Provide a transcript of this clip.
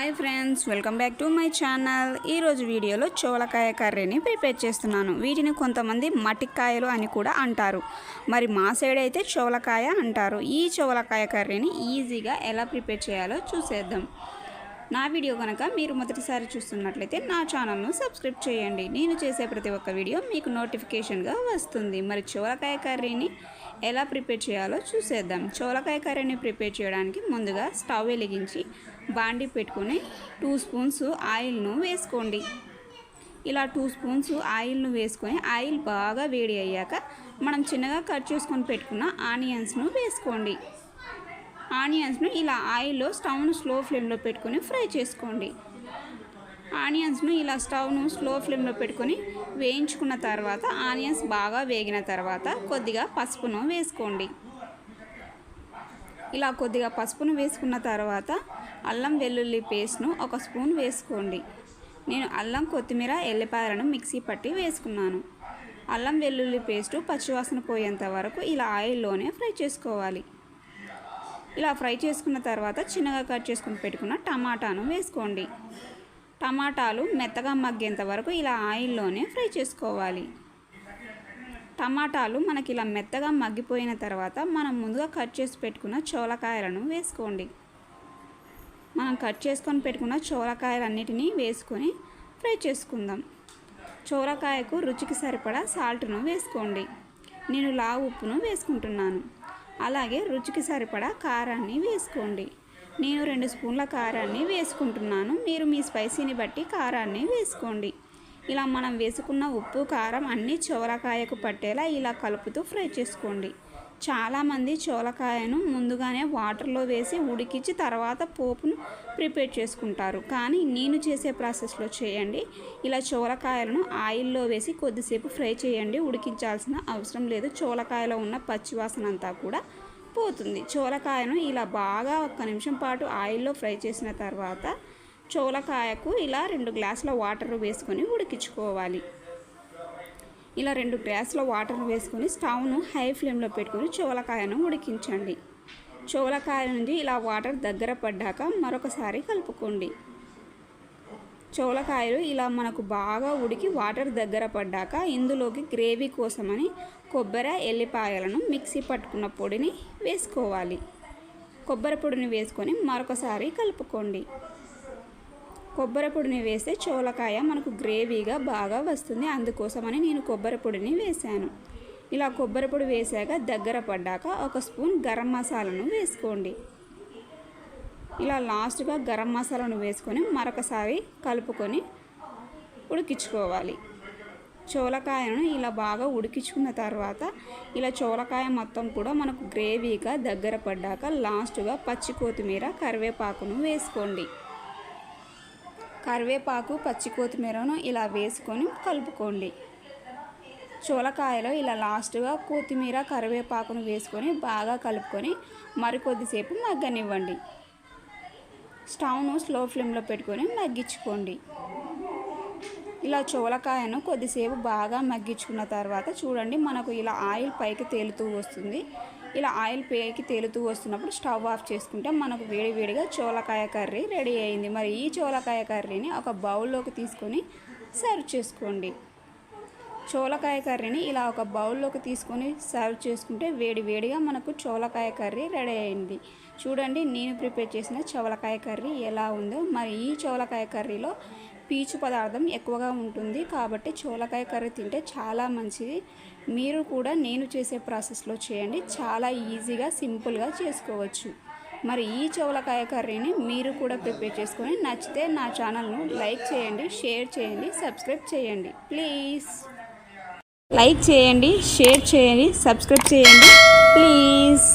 Hi friends welcome back to my channel ఈరోజు వీడియోలో చోలకాయ కర్రీని ప్రిపేర్ చేస్తున్నాను. వీటిని కొంతమంది మటికాయలు అని కూడా అంటారు. మరి మా సైడ్ అయితే చోలకాయ అంటారు. ఈ చోలకాయ కర్రీని ఈజీగా ఎలా ప్రిపేర్ చేయాలో చూసేద్దాం. నా వీడియో కనుక మీరు మొదటిసారి చూస్తున్నట్లయితే నా ఛానల్ను సబ్స్క్రైబ్ చేయండి. నేను చేసే ప్రతి ఒక్క వీడియో మీకు నోటిఫికేషన్గా వస్తుంది. మరి చోలకాయ కర్రీని ఎలా ప్రిపేర్ చేయాలో చూసేద్దాం. చోలకాయ కర్రీని ప్రిపేర్ చేయడానికి ముందుగా స్టవ్ వెలిగించి బాండి పెట్టుకొని టూ స్పూన్స్ ఆయిల్ను వేసుకోండి. ఇలా టూ స్పూన్స్ ఆయిల్ను వేసుకొని ఆయిల్ బాగా వేడి అయ్యాక మనం చిన్నగా కట్ చేసుకొని పెట్టుకున్న ఆనియన్స్ను వేసుకోండి. ఆనియన్స్ను ఇలా ఆయిల్లో స్టవ్ను స్లో ఫ్లేమ్లో పెట్టుకొని ఫ్రై చేసుకోండి. ఆనియన్స్ను ఇలా స్టవ్ను స్లో ఫ్లేమ్లో పెట్టుకొని వేయించుకున్న తర్వాత ఆనియన్స్ బాగా వేగిన తర్వాత కొద్దిగా పసుపును వేసుకోండి. ఇలా కొద్దిగా పసుపును వేసుకున్న తర్వాత అల్లం వెల్లుల్లి పేస్ట్ను ఒక స్పూన్ వేసుకోండి. నేను అల్లం కొత్తిమీర ఎల్లిపాయలను మిక్సీ పట్టి వేసుకున్నాను. అల్లం వెల్లుల్లి పేస్టు పచ్చివాసన పోయేంత వరకు ఇలా ఆయిల్లోనే ఫ్రై చేసుకోవాలి. ఇలా ఫ్రై చేసుకున్న తర్వాత చిన్నగా కట్ చేసుకుని పెట్టుకున్న టమాటాను వేసుకోండి. టమాటాలు మెత్తగా మగ్గేంత వరకు ఇలా ఆయిల్లోనే ఫ్రై చేసుకోవాలి. టమాటాలు మనకి ఇలా మెత్తగా మగ్గిపోయిన తర్వాత మనం ముందుగా కట్ చేసి పెట్టుకున్న చోలకాయలను వేసుకోండి. మనం కట్ చేసుకొని పెట్టుకున్న చోలకాయలన్నిటినీ వేసుకొని ఫ్రై చేసుకుందాం. చోరకాయకు రుచికి సరిపడా సాల్ట్ను వేసుకోండి. నేను లావు ఉప్పును వేసుకుంటున్నాను. అలాగే రుచికి సరిపడా కారాన్ని వేసుకోండి. నేను రెండు స్పూన్ల కారాన్ని వేసుకుంటున్నాను. మీరు మీ స్పైసీని బట్టి కారాన్ని వేసుకోండి. ఇలా మనం వేసుకున్న ఉప్పు కారం అన్నీ చోరకాయకు పట్టేలా ఇలా కలుపుతూ ఫ్రై చేసుకోండి. చాలామంది చోలకాయను ముందుగానే వాటర్లో వేసి ఉడికించి తర్వాత పోపును ప్రిపేర్ చేసుకుంటారు. కానీ నేను చేసే ప్రాసెస్లో చేయండి. ఇలా చోలకాయలను ఆయిల్లో వేసి కొద్దిసేపు ఫ్రై చేయండి. ఉడికించాల్సిన అవసరం లేదు. చోలకాయలో ఉన్న పచ్చివాసన అంతా కూడా పోతుంది. చోలకాయను ఇలా బాగా ఒక్క నిమిషం పాటు ఆయిల్లో ఫ్రై చేసిన తర్వాత చోలకాయకు ఇలా రెండు గ్లాసుల వాటర్ వేసుకొని ఉడికించుకోవాలి. ఇలా రెండు గ్లాసుల వాటర్ వేసుకొని స్టవ్ను హై ఫ్లేమ్లో పెట్టుకొని చోలకాయను ఉడికించండి. చోలకాయ నుండి ఇలా వాటర్ దగ్గర పడ్డాక మరొకసారి కలుపుకోండి. చోలకాయలు ఇలా మనకు బాగా ఉడికి వాటర్ దగ్గర పడ్డాక ఇందులోకి గ్రేవీ కోసమని కొబ్బరి ఎల్లిపాయలను మిక్సీ పట్టుకున్న పొడిని వేసుకోవాలి. కొబ్బరి పొడిని వేసుకొని మరొకసారి కలుపుకోండి. కొబ్బరి పొడిని వేస్తే చోలకాయ మనకు గ్రేవీగా బాగా వస్తుంది. అందుకోసమని నేను కొబ్బరి పొడిని వేశాను. ఇలా కొబ్బరి పొడి వేసాక దగ్గర పడ్డాక ఒక స్పూన్ గరం మసాలాను వేసుకోండి. ఇలా లాస్ట్గా గరం మసాలాను వేసుకొని మరొకసారి కలుపుకొని ఉడికించుకోవాలి. చోలకాయను ఇలా బాగా ఉడికించుకున్న తర్వాత ఇలా చోలకాయ మొత్తం కూడా మనకు గ్రేవీగా దగ్గర పడ్డాక లాస్ట్గా పచ్చి కొత్తిమీర కరివేపాకును వేసుకోండి. కరివేపాకు పచ్చి కొత్తిమీరను ఇలా వేసుకొని కలుపుకోండి. చోలకాయలో ఇలా లాస్ట్గా కొత్తిమీర కరివేపాకును వేసుకొని బాగా కలుపుకొని మరికొద్దిసేపు మగ్గనివ్వండి. స్టవ్ను స్లో ఫ్లేమ్లో పెట్టుకొని మగ్గించుకోండి. ఇలా చోలకాయను కొద్దిసేపు బాగా మగ్గించుకున్న తర్వాత చూడండి మనకు ఇలా ఆయిల్ పైకి తేలుతూ వస్తుంది. ఇలా ఆయిల్ పైకి తేలుతూ వస్తున్నప్పుడు స్టవ్ ఆఫ్ చేసుకుంటే. మనకు వేడివేడిగా చోలకాయ కర్రీ రెడీ అయింది. మరి ఈ చోలకాయ కర్రీని ఒక బౌల్లోకి తీసుకొని సర్వ్ చేసుకోండి. చోలకాయ కర్రీని ఇలా ఒక బౌల్లోకి తీసుకొని సర్వ్ చేసుకుంటే వేడి వేడిగా మనకు చోలకాయ కర్రీ రెడీ అయింది. చూడండి నేను ప్రిపేర్ చేసిన చోలకాయ కర్రీ ఎలా ఉందో. మరి ఈ చోలకాయ కర్రీలో పీచు పదార్థం ఎక్కువగా ఉంటుంది కాబట్టి చోలకాయ కర్రీ తింటే చాలా మంచిది. మీరు కూడా నేను చేసే ప్రాసెస్లో చేయండి. చాలా ఈజీగా సింపుల్గా చేసుకోవచ్చు. మరి ఈ చోలకాయ కర్రీని మీరు కూడా ప్రిపేర్ చేసుకొని నచ్చితే నా ఛానల్ను లైక్ చేయండి షేర్ చేయండి సబ్స్క్రైబ్ చేయండి. ప్లీజ్. లైక్ చేయండి షేర్ చేయండి సబ్స్క్రైబ్ చేయండి. ప్లీజ్.